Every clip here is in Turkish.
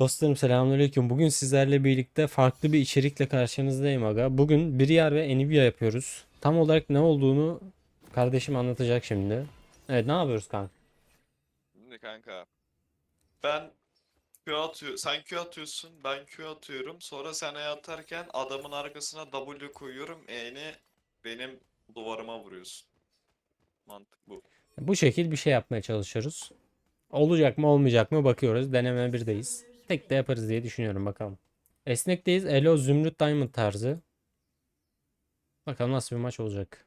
Dostlarım selamünaleyküm. Bugün sizlerle birlikte farklı bir içerikle karşınızdayım aga. Bugün Briar ve Nvidia yapıyoruz. Tam olarak ne olduğunu kardeşim anlatacak şimdi. Evet ne yapıyoruz kanka? Şimdi kanka ben Q atıyor, sen Q atıyorsun, ben Q atıyorum. Sonra sen E atarken adamın arkasına W koyuyorum. E'ni benim duvarıma vuruyorsun. Mantık bu. Bu şekil bir şey yapmaya çalışıyoruz. Olacak mı olmayacak mı bakıyoruz. Deneme birdeyiz. Tek de yaparız diye düşünüyorum bakalım. Esnekteyiz. Elo Zümrüt Diamond tarzı. Bakalım nasıl bir maç olacak.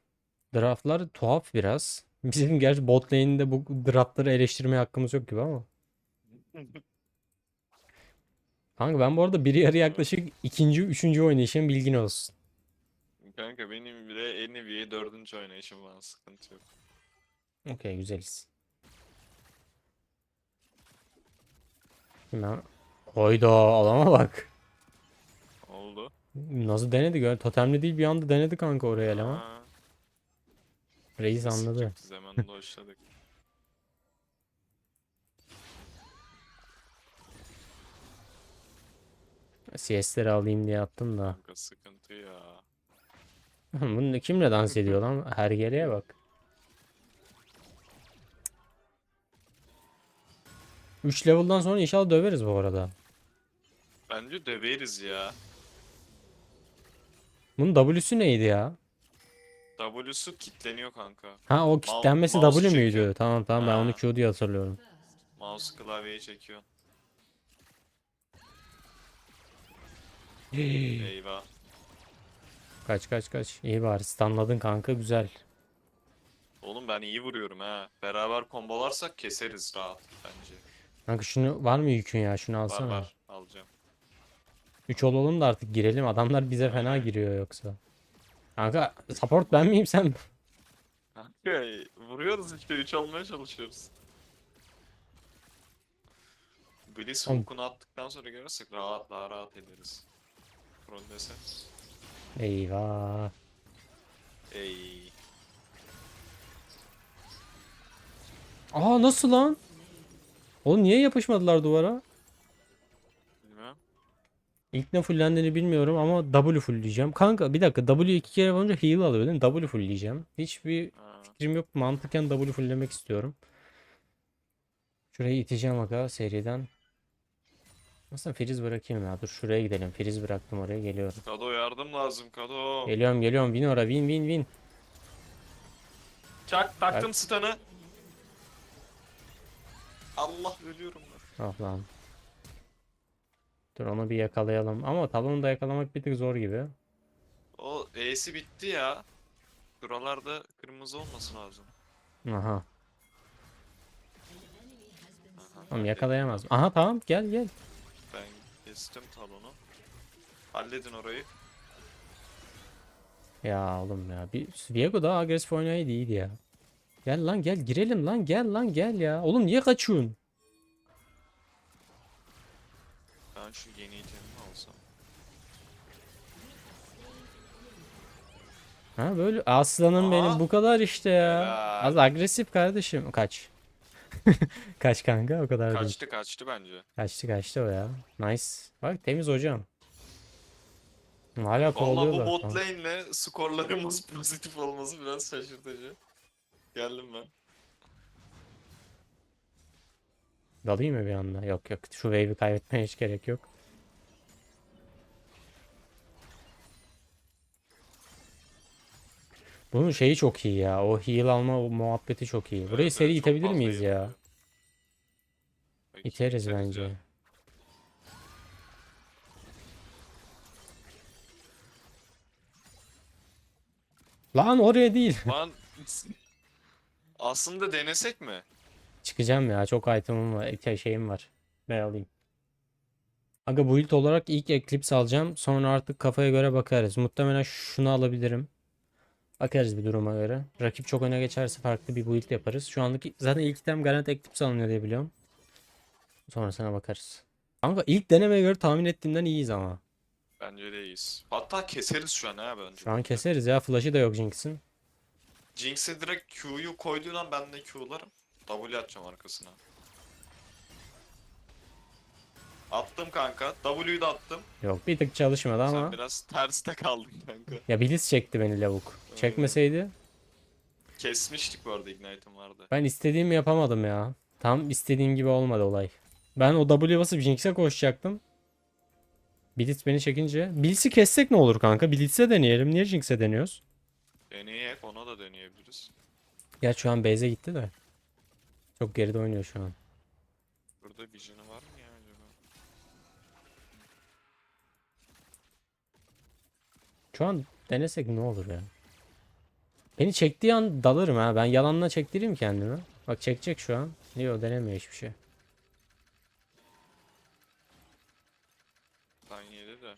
Draftlar tuhaf biraz. Bizim gerçi bot lane'de bu draftları eleştirmeye hakkımız yok gibi ama. Kanka ben bu arada biri yarı yaklaşık ikinci, üçüncü oynayışım bilgin olsun. Kanka benim bile NBA dördüncü oynayışım var sıkıntı yok. Okey güzeliz. Hemen. Hayda adama bak. Oldu. Nasıl denedi gör. Totemli değil bir anda denedi kanka oraya eleman. Reis anladı. sıkacaktık, Zamanında hoşladık. CS'leri alayım diye attım da. Kanka sıkıntı ya. Bunu kimle dans ediyor lan? Hergeleye bak. 3 level'dan sonra inşallah döveriz bu arada. Bence döveriz ya. Bunun W'su neydi ya? W'su kitleniyor kanka. Ha o kitlenmesi mouse W müydü? çekiyor. Tamam tamam ben onu Ha. Q diye hatırlıyorum. Mouse klavyeyi çekiyor. Eyvah. Kaç kaç kaç. İyi bari stunladın kanka güzel. Oğlum ben iyi vuruyorum ha. Beraber kombolarsak keseriz rahat bence. Kanka şunu var mı yükün ya? Şunu Var alsana. var alacağım. 3 olalım da artık girelim. Adamlar bize fena giriyor yoksa. Kanka support ben miyim sen? Kanka vuruyoruz işte 3 almaya çalışıyoruz. Bliss Oğlum. hook'unu attıktan sonra görürsek rahat daha rahat ederiz. Frondese. Eyvah. Ey. Aa nasıl lan? Oğlum niye yapışmadılar duvara? İlk ne fullendiğini bilmiyorum ama W full diyeceğim. Kanka bir dakika W iki kere olunca heal alıyor değil mi? W full diyeceğim. Hiçbir Ha. fikrim yok. Mantıken W fulllemek istiyorum. Şurayı iteceğim aga seriden. Aslında friz bırakayım ya. Dur şuraya gidelim. Friz bıraktım oraya geliyorum. Kado yardım lazım Kado. Geliyorum geliyorum. Win ora win win win. Çak taktım stun'ı. Allah ölüyorum ben. Ah lan. Dur onu bir yakalayalım. Ama talonu da yakalamak bir tık zor gibi. O E'si bitti ya. Şuralarda kırmızı olması lazım. Aha. Aha, Tamam yakalayamaz. Aha tamam gel gel. Ben kestim talonu. Halledin orayı. Ya oğlum ya. Bir Viego daha agresif oynayaydı iyiydi ya. Gel lan gel girelim lan gel lan gel ya. Oğlum niye kaçıyorsun? Ben şu yeni itemimi alsam. Ha böyle aslanım benim Aa. bu kadar işte ya. Helal. Az agresif kardeşim. Kaç. Kaç kanka o kadar değil. Kaçtı kaçtı bence. Kaçtı kaçtı o ya. Nice. Bak temiz hocam. Hala Valla bu kovalıyorlar. bot lane'le skorlarımız pozitif olması biraz şaşırtıcı. Geldim ben. Dalayım mı bir anda? Yok yok. Şu wave'i kaybetmeye hiç gerek yok. Bunun şeyi çok iyi ya. O heal alma muhabbeti çok iyi. Burayı Evet, seri evet, itebilir miyiz iyi ya? İteriz iteriz bence. ya. Lan oraya değil. Lan aslında denesek mi? Çıkacağım ya. Çok item'ım var. şey- Şeyim var. Ben alayım. Aga build olarak ilk Eclipse alacağım. Sonra artık kafaya göre bakarız. Muhtemelen şunu alabilirim. Bakarız bir duruma göre. Rakip çok öne geçerse farklı bir build yaparız. Şu anlık zaten ilk item garanti Eclipse alınıyor diye biliyorum. Sonrasına bakarız. Kanka ilk denemeye göre tahmin ettiğimden iyiyiz ama. Bence de iyiyiz. Hatta keseriz şu an ha bence. Şu an keseriz ya. Flash'ı da yok Jinx'in. Jinx'e direkt Q'yu koyduğun an ben de Q'larım. W atacağım arkasına. Attım kanka. W'yu da attım. Yok bir tık çalışmadı Sen ama. biraz terste kaldın kanka. Ya Blitz çekti beni lavuk. Çekmeseydi Kesmiştik bu arada Ignite'ım vardı. ben istediğimi yapamadım ya. Tam istediğim gibi olmadı olay. Ben o W basıp Jinx'e koşacaktım. Blitz beni çekince. Blitz'i kessek ne olur kanka? Blitz'e deneyelim. Niye Jinx'e deniyoruz? Deneyek ona da deneyebiliriz. Ya şu an base'e gitti de. Çok geride oynuyor şu an. Burada vision'ı var mı ya acaba? Şu an denesek ne olur ya? Beni çektiği an dalarım ha. Ben yalanla çektireyim kendimi. Bak çekecek şu an. Yok denemiyor hiçbir şey. Ben yedi de.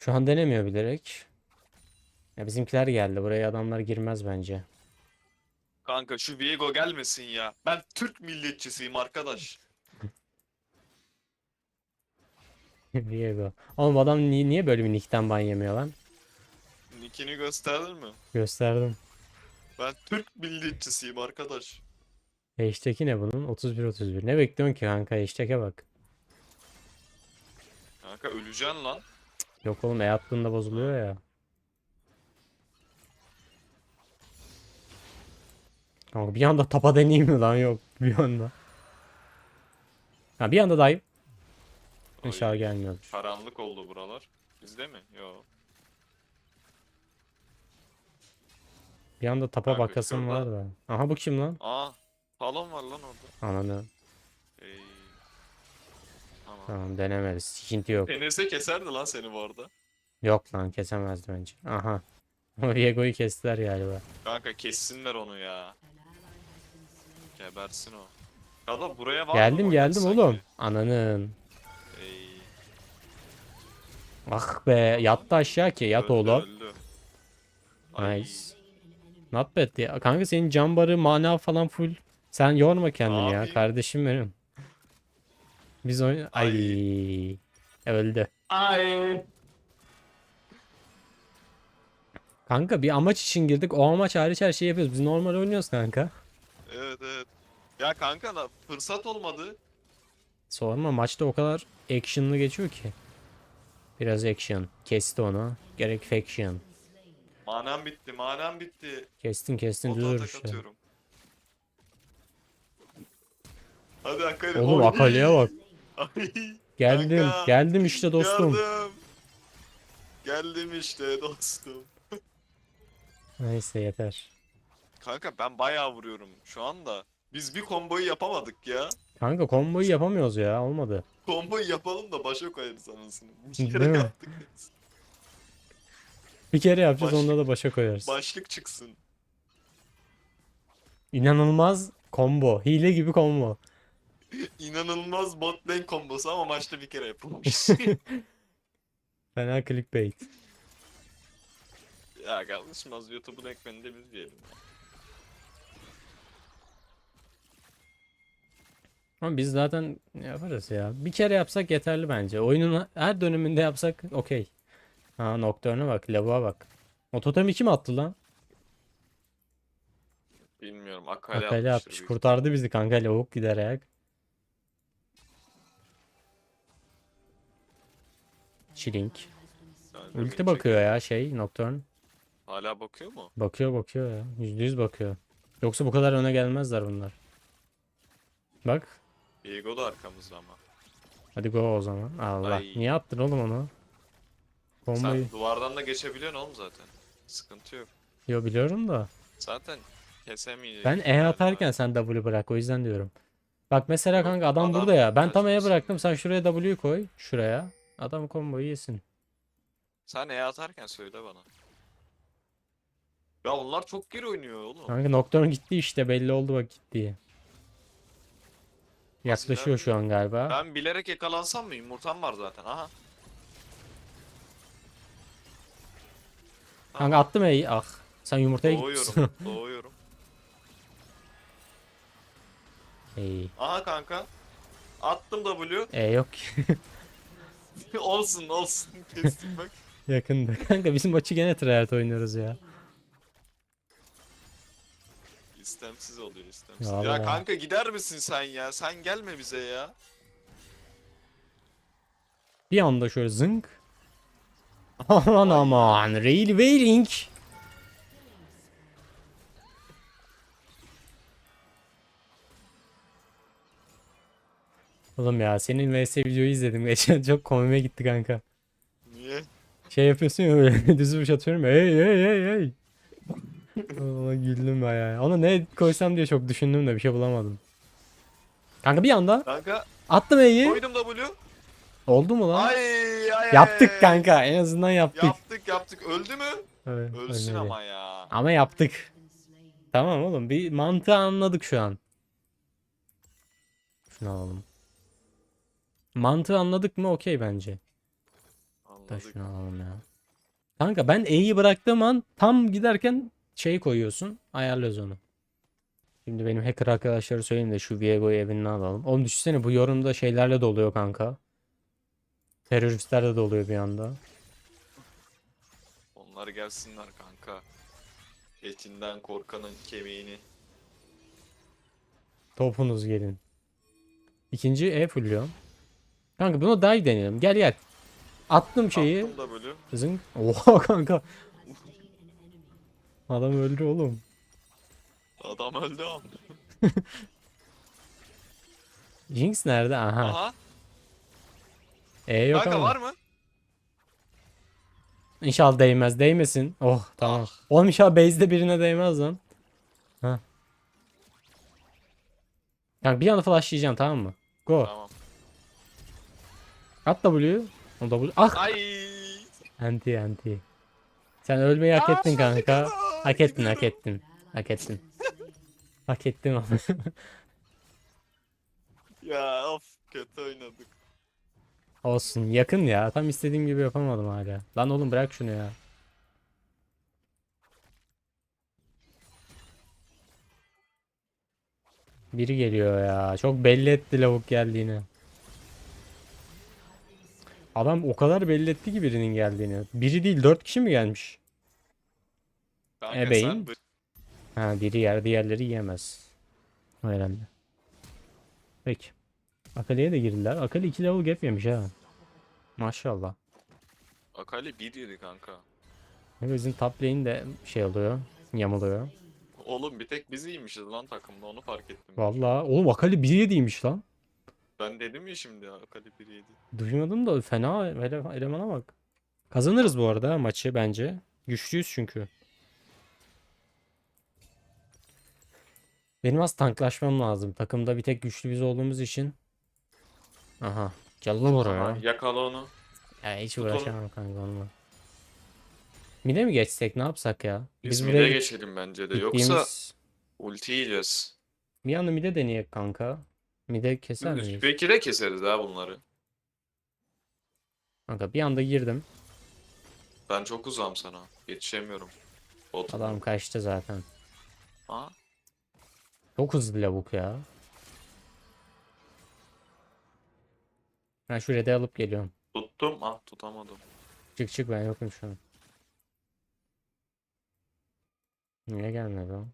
Şu an denemiyor bilerek. Ya bizimkiler geldi. Buraya adamlar girmez bence. Kanka şu Viego gelmesin ya. Ben Türk milliyetçisiyim arkadaş. Diego. Oğlum adam ni- niye böyle bir nickten ban yemiyor lan? Nickini gösterdin mi? Gösterdim. Ben Türk milliyetçisiyim arkadaş. Hashtag'i ne bunun? 31 31. Ne bekliyorsun ki kanka? Hashtag'e bak. Kanka öleceksin lan. Yok oğlum e attığında bozuluyor ya. Kanka bir anda tapa deneyeyim mi lan? Yok bir anda. Ha bir anda dive. İnşallah gelmiyordur. Karanlık oldu buralar. Bizde mi? Yo. Bir anda tapa Kanka, bakasım şurada. var da. Aha bu kim lan? Aa, talon var lan orada. Ananı. Ey. Tamam. Tamam denemeriz. Sıkıntı yok. Denese keserdi lan seni bu arada. Yok lan kesemezdi bence. Aha. Viego'yu kestiler galiba. Kanka kessinler onu ya. Gebersin o. Ya da buraya var mı Geldim oynak geldim sanki? oğlum. Ananın. Ey. Ah be yattı aşağı ki yat öldü, oğlum. öldü. Ay, Nice. Not bad ya. Kanka senin can barı mana falan full. Sen yorma kendini ya kardeşim benim. Biz oyun... Ay. Öldü. Ay. Kanka bir amaç için girdik. O amaç hariç her şeyi yapıyoruz. Biz normal oynuyoruz kanka. Evet evet. Ya kanka da fırsat olmadı. Sorma maçta o kadar action'lı geçiyor ki. Biraz action. Kesti onu. Gerek faction. Manam bitti, manam bitti. Kestin kestin Oto düzür atak işte. atıyorum. Hadi Akali. Oğlum Oy. Akali'ye bak. Ay. Geldim. Kanka, Geldim işte dostum. Geldim. Geldim işte dostum. Neyse yeter. Kanka ben bayağı vuruyorum şu anda. Biz bir komboyu yapamadık ya. Kanka komboyu yapamıyoruz ya. Olmadı. Komboyu yapalım da başa koyarız anasını. Bir Değil kere mi? yaptık. Bir kere yapacağız Baş- onda da başa koyarız. Başlık çıksın. İnanılmaz combo. Hile gibi combo. İnanılmaz bot lane kombosu ama maçta bir kere yapılmış. Fena clickbait. ya kardeşim az YouTube'un ekmeninde biz diyelim. Ama biz zaten yaparız ya. Bir kere yapsak yeterli bence. Oyunun her döneminde yapsak okey. Ha Nocturne'a bak. Lavuğa bak. O totemi kim attı lan? Bilmiyorum Akali atmıştır atmış. büyük Kurtardı bizi kanka lavuk giderek. Chilling. ihtimalle. Ulti bakıyor ya şey Nocturne. Hala bakıyor mu? Bakıyor bakıyor ya. Yüzde yüz bakıyor. Yoksa bu kadar öne gelmezler bunlar. Bak. Viego da arkamızda ama. Hadi go o zaman. Allah. Ay. Niye attın oğlum onu? Bombayı. Sen duvardan da geçebiliyorsun oğlum zaten. Sıkıntı yok. Yo biliyorum da. Zaten kesemeyecek. Ben E atarken sen W bırak o yüzden diyorum. Bak mesela kanka adam, adam burada ya. Ben tam E kaçmasın. bıraktım. Sen şuraya W'yu koy. Şuraya. Adam komboyu yesin. Sen E atarken söyle bana. Ya onlar çok geri oynuyor oğlum. Kanka Nocturne gitti işte belli oldu bak gittiği. Yaklaşıyor şu an galiba. Ben bilerek yakalansam mı? Yumurtam var zaten. Aha. Kanka attım E'yi. Ah. Sen yumurtaya gitmişsin. Doğuyorum. Doğuyorum. Ey. Aha kanka. Attım W. E yok ki. olsun olsun. Kestim bak. Yakında. Kanka bizim maçı gene tryhard oynuyoruz ya. İstemsiz oluyor istemsiz. Ya Ya, kanka gider misin sen ya? Sen gelme bize ya. Bir anda şöyle zınk. Aman aman. Rail Wailing. Oğlum ya senin vs videoyu izledim geçen çok komime gitti kanka. Niye? Şey yapıyorsun ya böyle düz vuruş atıyorum hey hey hey hey. Ona güldüm bayağı. Ona ne koysam diye çok düşündüm de bir şey bulamadım. Kanka bir anda Kanka attım E'yi. koydum W. Oldu mu lan? Ay ay. Yaptık kanka. En azından yaptık. Yaptık yaptık. Öldü mü? Evet, Ölsün ölmedi. ama ya. Ama yaptık. Tamam oğlum bir mantığı anladık şu an. Şunu alalım. Mantığı anladık mı okey bence. Da Anladık. şunu alalım ya. Kanka ben E'yi bıraktığım an tam giderken şey koyuyorsun. Ayarlıyoruz onu. Şimdi benim hacker arkadaşları söyleyeyim de şu Viego'yu evinden alalım. Oğlum düşünsene bu yorumda şeylerle doluyor kanka. Teröristler de doluyor bir anda. Onlar gelsinler kanka. Etinden korkanın kemiğini. Topunuz gelin. İkinci E fulluyorum. Kanka bunu dive deneyelim. Gel gel. Attım şeyi. Attım W. Zınk. Oha kanka. Adam öldü oğlum. Adam öldü ama. Jinx nerede? Aha. Aha. E yok Kanka ama. var mı? İnşallah değmez. Değmesin. Oh tamam. Ah. Oğlum inşallah base'de birine değmez lan. Ha. Kanka bir anda flashlayacağım tamam mı? Go. Tamam. At W. O W. Ah. Ay. Anti anti. Sen ölmeyi hak ettin kanka. Hak ettin hak ettin. Hak ettin. hak ettin onu. Ya of kötü oynadık. Olsun yakın ya. Tam istediğim gibi yapamadım hala. Lan oğlum bırak şunu ya. Biri geliyor ya. Çok belli etti lavuk geldiğini. Adam o kadar belli etti ki birinin geldiğini. Biri değil dört kişi mi gelmiş? Kanka Ebeğin. bu- Ha biri yer diğerleri yiyemez. Herhalde. Peki. Akali'ye de girdiler. Akali 2 level gap yemiş ha. Maşallah. Akali 1 yedi kanka. Bizim top lane de şey oluyor. Yamuluyor. Oğlum bir tek biz iyiymişiz lan takımda onu fark ettim. Vallahi oğlum Akali 1-7'ymiş lan. Ben dedim ya şimdi ya, Akali 1 yedi. Duymadım da fena ele- elemana bak. Kazanırız bu arada maçı bence. Güçlüyüz çünkü. Benim az tanklaşmam lazım. Takımda bir tek güçlü biz olduğumuz için. Aha. Gel lan oraya. Aha, yakala onu. Ya hiç Tut onu. uğraşamam kanka onunla. Mide mi geçsek ne yapsak ya? Biz, buraya mid'e geçelim bence de. Yoksa gittiğimiz- ulti yiyeceğiz. Bir anda mide deneyek kanka. Mide keser Biz miyiz? Belki de keseriz ha bunları. Kanka bir anda girdim. Ben çok uzağım sana. Yetişemiyorum. Bot. Adam kaçtı zaten. Ha? Çok hızlı lavuk ya. Ben şu alıp geliyorum. Tuttum. Ah tutamadım. Çık çık ben yokum şu an. Niye gelmedi o?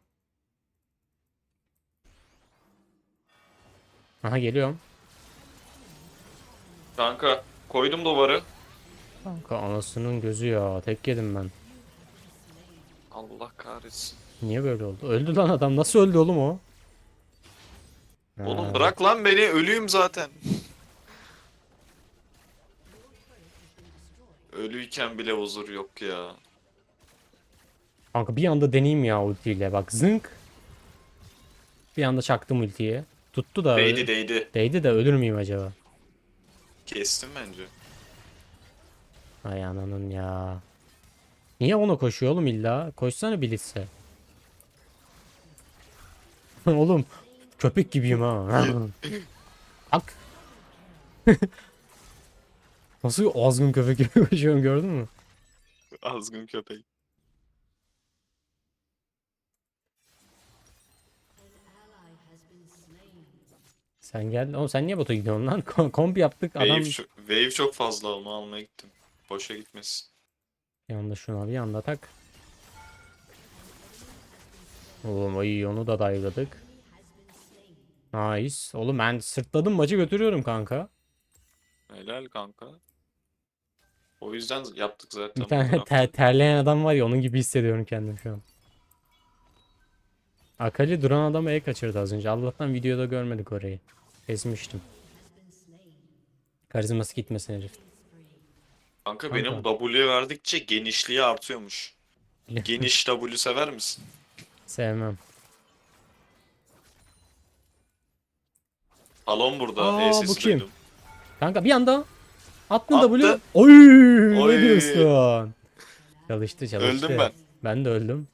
Aha geliyorum. Kanka koydum duvarı. Kanka anasının gözü ya. Tek yedim ben. Allah kahretsin. Niye böyle oldu? Öldü lan adam. Nasıl öldü oğlum o? Oğlum Ha, bırak lan beni ölüyüm zaten. Ölüyken bile huzur yok ya. Kanka bir anda deneyeyim ya ultiyle. Bak zınk. Bir anda çaktım ultiyi. Tuttu da Değdi değdi. değdi de ölür müyüm acaba? Kestim bence. Ay ananın ya. Niye ona koşuyor oğlum illa? Koşsana Blitz'e. oğlum köpek gibiyim ha. Bak. Nasıl azgın köpek gibi koşuyorum gördün mü? Azgın köpek. Sen gel. Oğlum sen niye bota gidiyorsun lan? Kom- Komp yaptık adam. Wave, ço- wave çok fazla onu almaya gittim. Boşa gitmesin. Bir anda şuna bir anda tak. Oğlum ay onu da dayladık. Nice. Oğlum ben sırtladım maçı götürüyorum kanka. Helal kanka. O yüzden yaptık zaten. Bir tane ter- terleyen adam var ya onun gibi hissediyorum kendimi şu an. Akali duran adamı el kaçırdı az önce. Allah'tan videoda görmedik orayı. Kesmiştim. Karizması gitmesin herif. Kanka Kanka. benim W verdikçe genişliği artıyormuş. Geniş W sever misin? Sevmem. Talon burada. Aa, E bu kim? duydum. Kanka bir anda attın Attı. W. Oy, Oy. ne diyorsun? Çalıştı çalıştı. Öldüm ben. Ben de öldüm.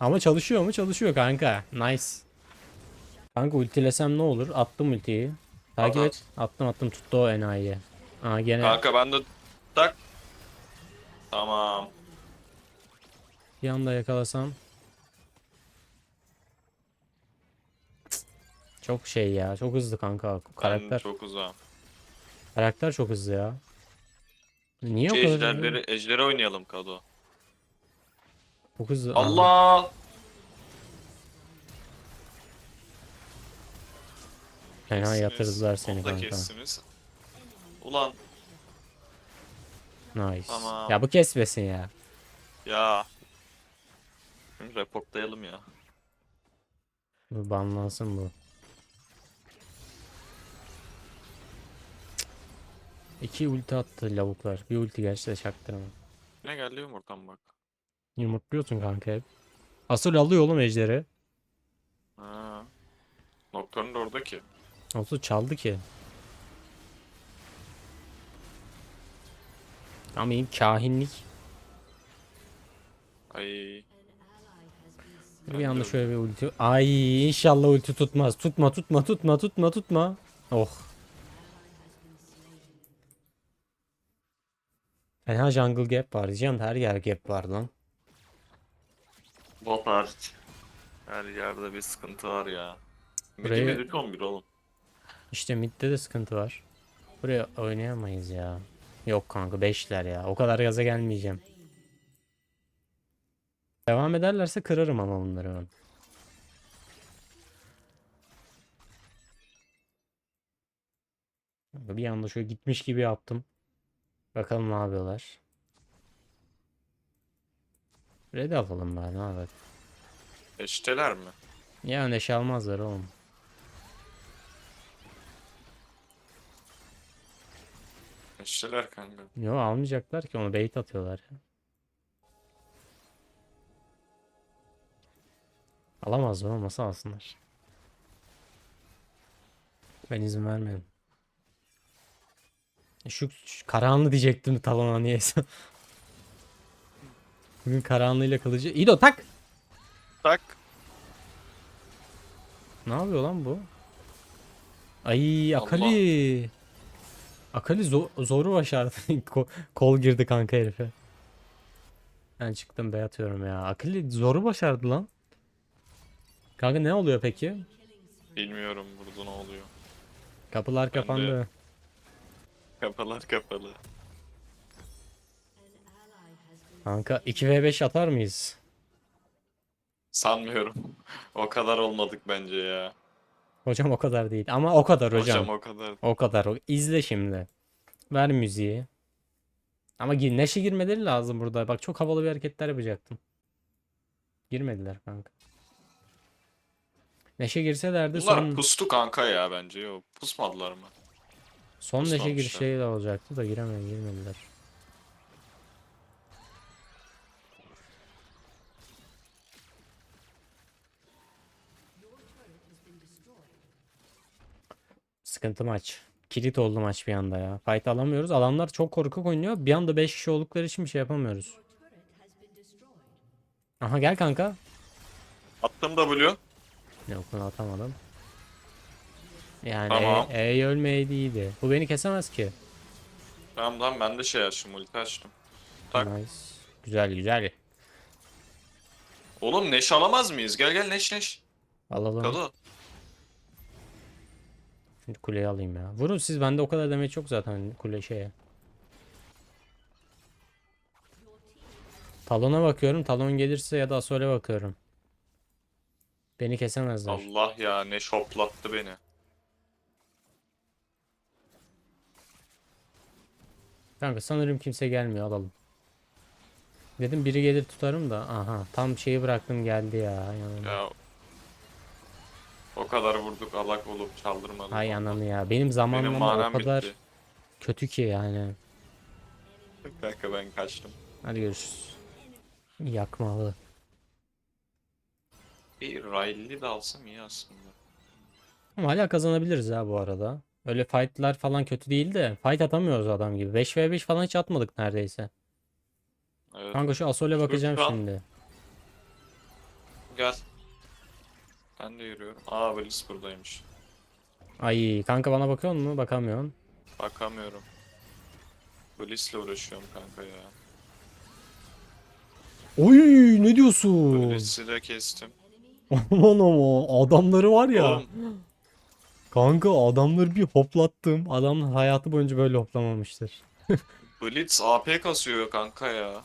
Ama çalışıyor mu? Çalışıyor kanka. Nice. Kanka ultilesem ne olur? Attım ultiyi. Takip At, et. Attım attım tuttu o enayi. Aa gene Kanka ben de tak. Tamam. bir anda yakalasam. Çok şey ya. Çok hızlı kanka. Ben Karakter çok uzağım. karakter çok hızlı ya. Niye o Şey, kadar ejderleri, ejderi oynayalım Kado. Çok hızlı. Allah! Fena Kestiniz. yatırdılar seni kanka. kestiniz. Ulan Nice. Tamam. Ya bu kesmesin ya. ya. Şimdi reportlayalım ya. Bu banlansın bu. İki ulti attı lavuklar. Bir ulti gerçi de çaktırma. Ne geldi yumurtam bak. Yumurtluyorsun kanka hep. Asıl alıyor oğlum ejderi. Ha. Nocturne de orada ki. Asıl çaldı ki. Ama benim kahinlik. Ay. Bir anda şöyle bir ulti. Ay inşallah ulti tutmaz. Tutma tutma tutma tutma tutma. Oh. Fena jungle gap var diyeceğim de her yer gap var lan. Bot hariç. Her yerde bir sıkıntı var ya. Burayı- Midi midi 11 oğlum. İşte midde de sıkıntı var. Buraya oynayamayız ya. Yok kanka 5'ler ya. O kadar gaza gelmeyeceğim. Devam ederlerse kırarım ama bunları ben. Bir anda şöyle gitmiş gibi yaptım. Bakalım ne yapıyorlar. Red alalım bari ne yapalım. Eşteler mi? Ya neşe almazlar oğlum. Eşteler kanka. Yo almayacaklar ki onu bait atıyorlar ya. Alamaz mı? Nasıl alsınlar? Ben izin vermedim. Şu, şu karanlı diyecektim talona niyeyse. Bugün karanlığıyla kılıcı. İdo tak! Tak. Ne yapıyor lan bu? Ay Akali. Akali zo- zoru başardı. Ko- Kol girdi kanka herife. Ben çıktım be atıyorum ya. Akali zoru başardı lan. Kanka ne oluyor peki? Bilmiyorum burada ne oluyor. Kapılar Ben de- Kapalar kapalı. Kanka 2v5 atar mıyız? Sanmıyorum. O kadar olmadık bence ya. Hocam o kadar değil. Ama o kadar hocam. Hocam o kadar. O kadar. İzle şimdi. Ver müziği. Ama gir, neşe girmeleri lazım burada. Bak çok havalı bir hareketler yapacaktım. Girmediler kanka. Neşe girselerdi Bunlar son pustu kanka ya bence. Yok pusmadılar mı? Son pusmamışlar. girişleri de olacaktı da giremeyen girmediler. Sıkıntı maç. Kilit oldu maç bir anda ya. Fight alamıyoruz. Adamlar çok korkak oynuyor. Bir anda 5 kişi oldukları için bir şey yapamıyoruz. Aha gel kanka. Attım W. Yok bunu atamadım. Yani Tamam. E, E'yi ölmeydi iyiydi. Bu beni kesemez ki. Tamam tamam ben de şey açtım ulti açtım. Tak. Nice. Güzel güzel. Oğlum Neş alamaz mıyız? Gel gel Neş Neş. Alalım. Kado. Şimdi kuleyi alayım ya. Vurun siz bende o kadar demek yok zaten kule şeye. Talona bakıyorum. Talon gelirse ya da Asol'e bakıyorum. Beni kesemezler. Allah ya Neş hoplattı beni. Kanka sanırım kimse gelmiyor alalım. Dedim biri gelir tutarım da aha tam şeyi bıraktım geldi ya. yanıma. Ya o kadar vurduk alak olup çaldırmadık. Hay ananı ya. Benim Benim zamanlama o manam kadar bitti. kötü ki yani. Kanka ben kaçtım. Hadi görüşürüz. Yakmalı. Bir Riley de alsam iyi aslında. Ama hala kazanabiliriz ha bu arada. Öyle fight'lar falan kötü değil de fight atamıyoruz adam gibi. 5v5 falan hiç atmadık neredeyse. Evet. Kanka şu Asol'e bakacağım an- şimdi. Gel. Ben de yürüyorum. Aa Bliss buradaymış. Ay kanka bana bakıyor mu? Bakamıyorsun. Bakamıyorum. Bliss'le uğraşıyorum kanka ya. Oy ne diyorsun? Bliss'i de kestim. Aman ama adamları var ya. Oğlum Kanka adamları bir hoplattım. Adam hayatı boyunca böyle hoplamamıştır. Blitz AP kasıyor kanka ya.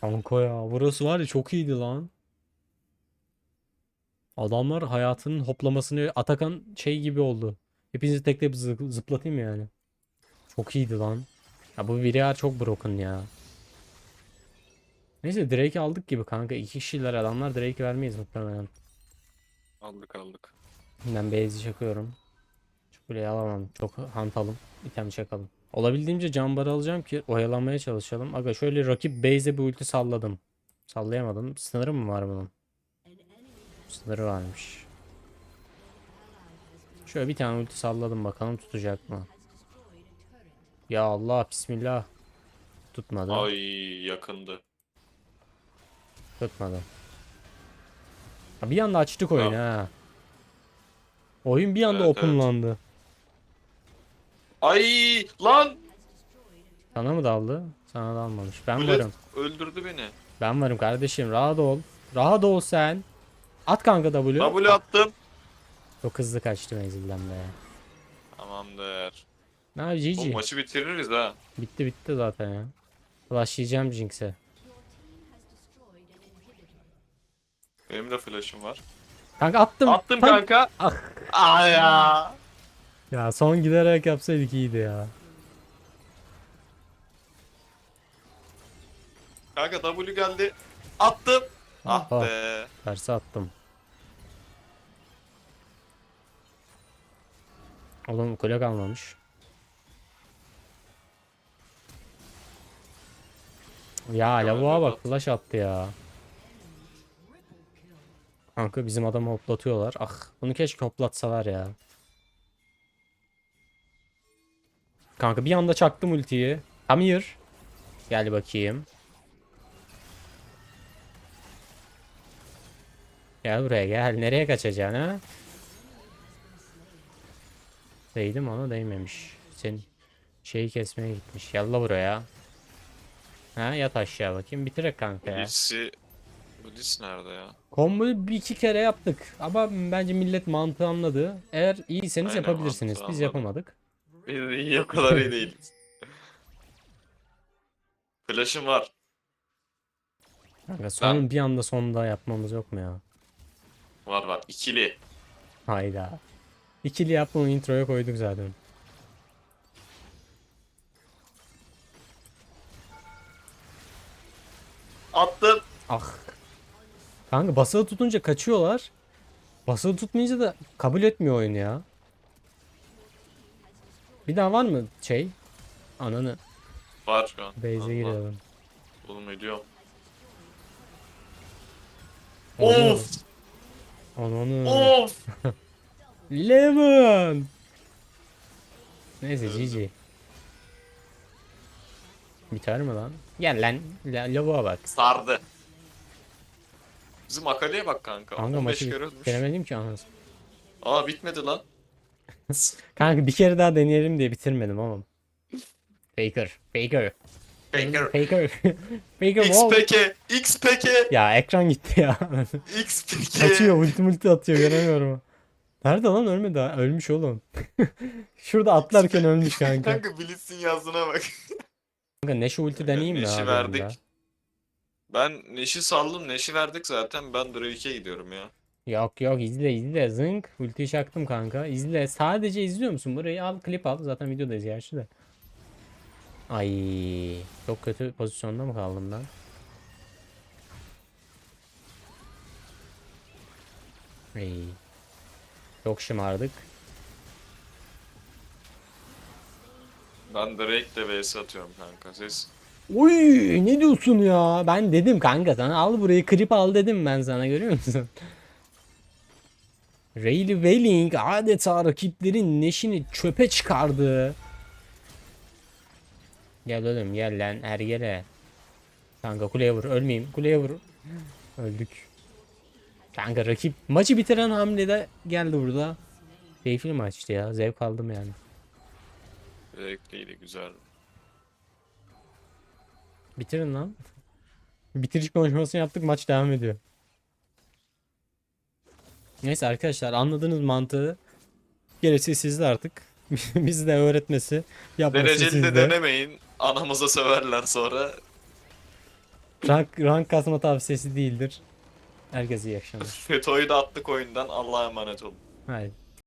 Kanka ya burası var ya çok iyiydi lan. Adamlar hayatının hoplamasını Atakan şey gibi oldu. Hepinizi tek tek zı- zıplatayım yani. Çok iyiydi lan. Ya bu VR çok broken ya. Neyse Drake aldık gibi kanka. İki kişiler adamlar Drake vermeyiz muhtemelen. Aldık aldık. Ben base'i çakıyorum. Çok bile alamam. Çok hantalım. İtem çakalım. Olabildiğince cambarı alacağım ki oyalanmaya çalışalım. Aga şöyle rakip base'e bir ulti salladım. Sallayamadım. Sınırı mı var bunun? Sınırı varmış. Şöyle bir tane ulti salladım bakalım tutacak mı? Ya Allah bismillah. Tutmadı. Ay yakındı. Tutmadı. Ha, bir anda açtık oyunu ha. Oyun bir anda Evet, evet. openlandı. Ay lan! Sana mı daldı? Sana dalmamış. Ben Blitz varım. öldürdü beni. Ben varım kardeşim. Rahat ol. Rahat ol sen. At kanka W. W attım. Çok hızlı kaçtı menzilden be. Tamamdır. Ne Bu GG. maçı bitiririz ha. Bitti bitti zaten ya. Flashlayacağım Jinx'e. Benim de flash'ım var. Kanka attım. Attım Tak. kanka. Ah. Aa ya. Ya son giderek yapsaydık iyiydi ya. Kanka W geldi. Attım. Ah Aha. be. Tersi attım. Oğlum kule kalmamış. Ya lavuğa bak flash attı ya. Kanka bizim adamı hoplatıyorlar. Ah bunu keşke hoplatsalar ya. Kanka bir anda çaktım ultiyi. Come here. Gel bakayım. Gel buraya gel. Nereye kaçacaksın ha? Değdim ona değmemiş. Sen şeyi kesmeye gitmiş. Yalla buraya. Ha yat aşağı bakayım. Bitirek kanka ya. Blitz'i... Blitz nerede ya? Komboyu bir iki kere yaptık. Ama bence millet mantığı anladı. Eğer iyiyseniz Aynen, yapabilirsiniz. mantığı Biz anladı. yapamadık. Biz de iyi o kadar iyi değiliz. Flash'ım var. Kanka sonun bir anda sonunda yapmamız yok mu ya? Var var. İkili. Hayda. İkili yapma introya koyduk zaten. Attım. Ah. Kanka basılı tutunca kaçıyorlar. Basılı tutmayınca da kabul etmiyor oyunu ya. Bir daha var mı şey? Ananı. Var şu an. Base'e girelim. Oğlum. Onu- Of! Ananı. Of! Lemon. Neyse Öldüm. GG. Biter mi lan? Gel lan. La lavuğa bak. Sardı. Bizim Akali'ye bak kanka. Kanka 15 maçı kere ölmüş. bitiremedim ki anasını. Aa bitmedi lan. Kanka bir kere daha deneyelim diye bitirmedim ama. Faker. Faker. Baker. Faker. Faker wall. XPK. XPK. Ya ekran gitti ya. XPK. Kaçıyor ulti multi atıyor göremiyorum. Nerede lan ölmedi ha? Ölmüş oğlum. Şurada atlarken ölmüş kanka. Kanka Blitz'in yazdığına bak. Kanka Neşe ulti deneyeyim mi abi? verdik. bunda? Ben Neş'i saldım. Neş'i verdik zaten. Ben Drake'e gidiyorum ya. Yok yok izle izle zınk. Ultiyi çaktım kanka. İzle. Sadece izliyor musun? Burayı al klip al. Zaten videodayız gerçi de. Ay, çok kötü pozisyonda mı kaldım ben? Ay. Çok şımardık. Ben Drake'le vs atıyorum kanka. Siz Uy, ne diyorsun ya? Ben dedim kanka sana al burayı klip al dedim ben sana görüyor musun? Rayleigh Welling adeta rakiplerin neşini çöpe çıkardı. Gel oğlum gel lan ergele. Kanka kuleye vur ölmeyeyim kuleye vur. Öldük. Kanka rakip maçı bitiren hamlede geldi burada. Keyifli maçtı ya zevk aldım yani. Drake'liydi güzel. Bitirin lan. Bitiriş konuşmasını yaptık maç devam ediyor. Neyse arkadaşlar anladığınız mantığı gerisi sizde artık. Biz de öğretmesi yapması Dereceli de sizde. denemeyin. Anamıza söverler sonra. Rank, rank kasma tavsiyesi değildir. Herkese iyi akşamlar. Feto'yu da attık oyundan. Allah'a emanet olun. Haydi.